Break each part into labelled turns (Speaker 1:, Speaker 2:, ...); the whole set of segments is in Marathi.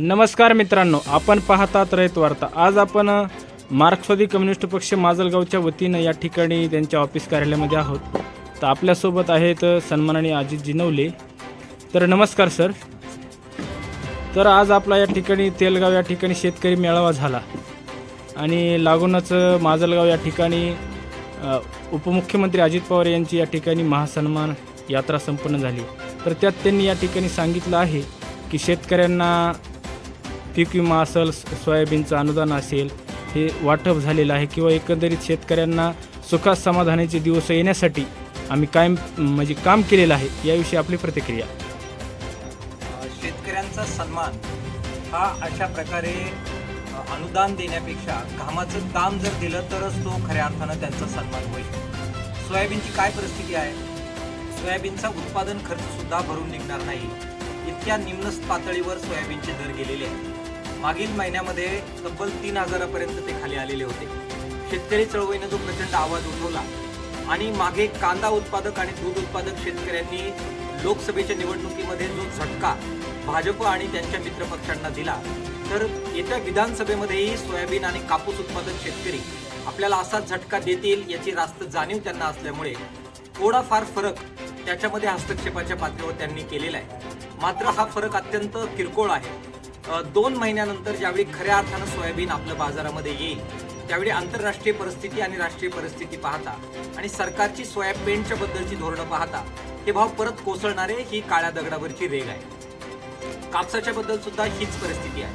Speaker 1: नमस्कार मित्रांनो आपण पाहतात रयत वार्ता. आज आपण मार्क्सवादी कम्युनिस्ट पक्ष माजलगावच्या वतीनं या ठिकाणी त्यांच्या ऑफिस कार्यालयामध्ये आहोत. तर आपल्यासोबत आहेत सन्मानाने सन्माननीय अजित जिनवले. तर नमस्कार सर. तर आज आपला या ठिकाणी तेलगाव या ठिकाणी शेतकरी मेळावा झाला. आणि लागूनच माजलगाव या ठिकाणी उपमुख्यमंत्री अजित पवार यांची या ठिकाणी महासन्मान यात्रा संपन्न झाली. तर त्यात त्यांनी या ठिकाणी सांगितलं आहे की शेतकऱ्यांना पीक विमा असेल सोयाबीनचं अनुदान असेल हे वाटप झालेलं आहे किंवा एकंदरीत शेतकऱ्यांना सुखात समाधानाचे दिवस येण्यासाठी आम्ही कायम म्हणजे काम केलेलं आहे याविषयी आपली प्रतिक्रिया.
Speaker 2: शेतकऱ्यांचा सन्मान हा अशा प्रकारे अनुदान देण्यापेक्षा घामाचं काम जर दिलं तरच तो खऱ्या अर्थानं त्यांचा सन्मान होईल. सोयाबीनची काय परिस्थिती आहे? सोयाबीनचा उत्पादन खर्च सुद्धा भरून निघणार नाही. इतक्या निम्न पातळीवर सोयाबीनचे दर गेलेले आहेत. मागील महिन्यामध्ये तब्बल तीन हजारापर्यंत ते खाली आलेले होते. शेतकरी चळवळीनं जो प्रचंड आवाज उठवला आणि मागे कांदा उत्पादक आणि दूध उत्पादक शेतकऱ्यांनी लोकसभेच्या निवडणुकीमध्ये जो झटका भाजप आणि त्यांच्या मित्रपक्षांना दिला तर येत्या विधानसभेमध्येही सोयाबीन आणि कापूस उत्पादक शेतकरी आपल्याला असा झटका देतील याची रास्त जाणीव त्यांना असल्यामुळे थोडाफार फरक त्याच्यामध्ये हस्तक्षेपाच्या पातळीवर त्यांनी केलेला आहे. मात्र हा फरक अत्यंत किरकोळ आहे. दोन महिन्यानंतर ज्यावेळी खऱ्या अर्थानं सोयाबीन आपलं बाजारामध्ये येईल त्यावेळी आंतरराष्ट्रीय परिस्थिती आणि राष्ट्रीय परिस्थिती पाहता आणि सरकारची सोयाबीनच्या बद्दलची धोरणं पाहता हे भाव परत कोसळणारे ही काळ्या दगडावरची रेग आहे. कापसाच्या बद्दल सुद्धा हीच परिस्थिती आहे.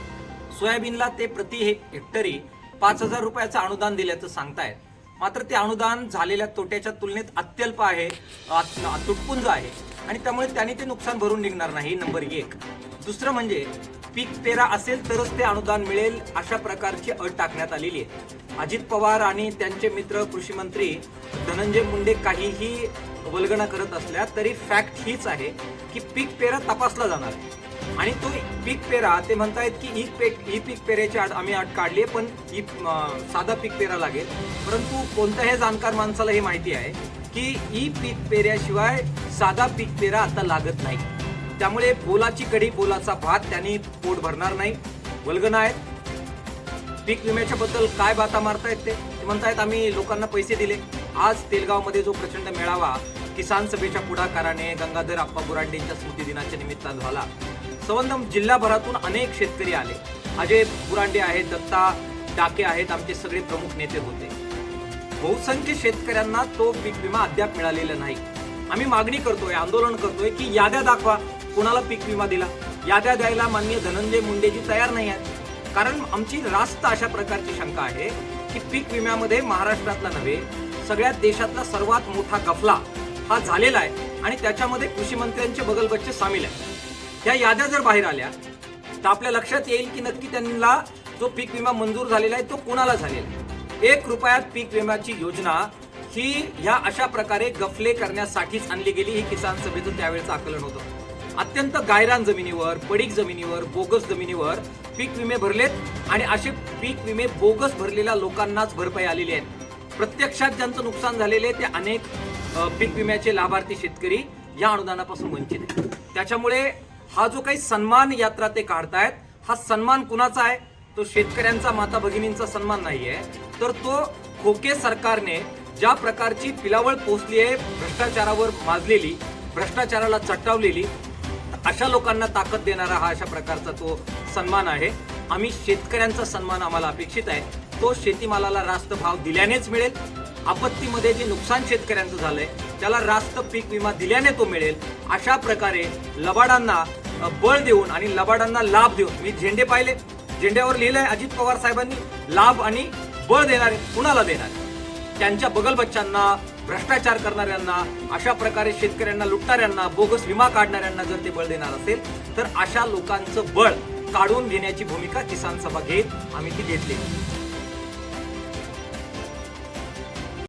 Speaker 2: सोयाबीनला ते प्रति हे- हेक्टरी पाच हजार रुपयाचं अनुदान दिल्याचं सांगतायत. मात्र ते अनुदान झालेल्या तोट्याच्या तुलनेत अत्यल्प आहे तुटपुंज आहे आणि त्यामुळे त्यांनी ते नुकसान भरून निघणार नाही नंबर एक. दुसरं म्हणजे पीक पेरा असेल तरच ते अनुदान मिळेल अशा प्रकारची अट टाकण्यात आलेली आहे. अजित पवार आणि त्यांचे मित्र कृषी मंत्री धनंजय मुंडे काहीही वल्गना करत असल्या तरी फॅक्ट हीच आहे की पीक पेरा तपासला जाणार आणि तो पीक पेरा ते म्हणतायत की ई पे ई पीक पेरेची अट आम्ही अट काढली आहे पण ई साधा पीक पेरा लागेल. परंतु कोणत्याही जाणकार माणसाला हे माहिती आहे की ई पीक पेऱ्याशिवाय साधा पीक पेरा आता लागत नाही. त्यामुळे बोलाची कढी बोलाचा भात त्यांनी पोट भरणार नाही. वल्गना आहेत. पीक विम्याच्या बद्दल काय बाता मारतायत ते? म्हणतायत आम्ही लोकांना पैसे दिले. आज तेलगावमध्ये जो प्रचंड मेळावा किसान सभेच्या पुढाकाराने गंगाधर आप्पा बुरांडेंच्या स्मृती दिनाच्या निमित्तानं झाला. संबंध जिल्हाभरातून अनेक शेतकरी आले. अजय बुरांडे आहेत दत्ता डाके आहेत आमचे सगळे प्रमुख नेते होते. बहुसंख्य शेतकऱ्यांना तो पीक विमा अद्याप मिळालेला नाही. आम्ही मागणी करतोय आंदोलन करतोय की याद्या दाखवा. कोणाला पीक विमा दिला? याद्या द्यायला माननीय धनंजय मुंडेजी तयार नाही आहेत. कारण आमची रास्त अशा प्रकारची शंका आहे की पीक विम्यामध्ये महाराष्ट्रातला नव्हे सगळ्या देशातला सर्वात मोठा गफला हा झालेला आहे आणि त्याच्यामध्ये कृषी मंत्र्यांचे बगलबच्चे सामील आहेत. या याद्या जर बाहेर आल्या तर आपल्या लक्षात येईल की नक्की त्यांना जो पीक विमा मंजूर झालेला आहे तो कोणाला झालेला आहे? एक रुपयात पीक विम्याची योजना ही ह्या अशा प्रकारे गफले करण्यासाठीच आणली गेली. ही किसान सभेचं त्यावेळेचं आकलन होतं. अत्यंत गायरान जमिनीवर पडीक जमिनीवर बोगस जमिनीवर पीक विमे भरलेत आणि असे पीक विमे बोगस भरलेल्या लोकांनाच भरपाई आलेली आहेत. प्रत्यक्षात ज्यांचं नुकसान झालेले ते अनेक पीक विम्याचे लाभार्थी शेतकरी या अनुदानापासून वंचित आहेत. त्याच्यामुळे हा जो काही सन्मान यात्रा ते काढतायत हा सन्मान कुणाचा आहे? तो शेतकऱ्यांचा माता भगिनींचा सन्मान नाही आहे. तर तो खोके सरकारने ज्या प्रकारची पिलावळ पोचली आहे भ्रष्टाचारावर माजलेली भ्रष्टाचाराला चटावलेली अशा लोकांना ताकद देणारा हा अशा प्रकारचा तो सन्मान आहे. आम्ही शेतकऱ्यांचा सन्मान आम्हाला अपेक्षित आहे. तो शेतीमालाला रास्त भाव दिल्यानेच मिळेल. आपत्तीमध्ये जे नुकसान शेतकऱ्यांचं झालंय त्याला रास्त पीक विमा दिल्याने तो मिळेल. अशा प्रकारे लबाडांना बळ देऊन आणि लबाडांना लाभ देऊन मी झेंडे पाहिले. झेंड्यावर लिहिलंय अजित पवार साहेबांनी लाभ आणि बळ देणारे कुणाला देणारे? त्यांच्या बगल बच्चांना भ्रष्टाचार करणाऱ्यांना अशा प्रकारे शेतकऱ्यांना लुटणाऱ्यांना बोगस विमा काढणाऱ्यांना जर ते बळ देणार असेल तर अशा लोकांचं बळ काढून घेण्याची भूमिका किसान सभा घेत आम्ही ती घेतली.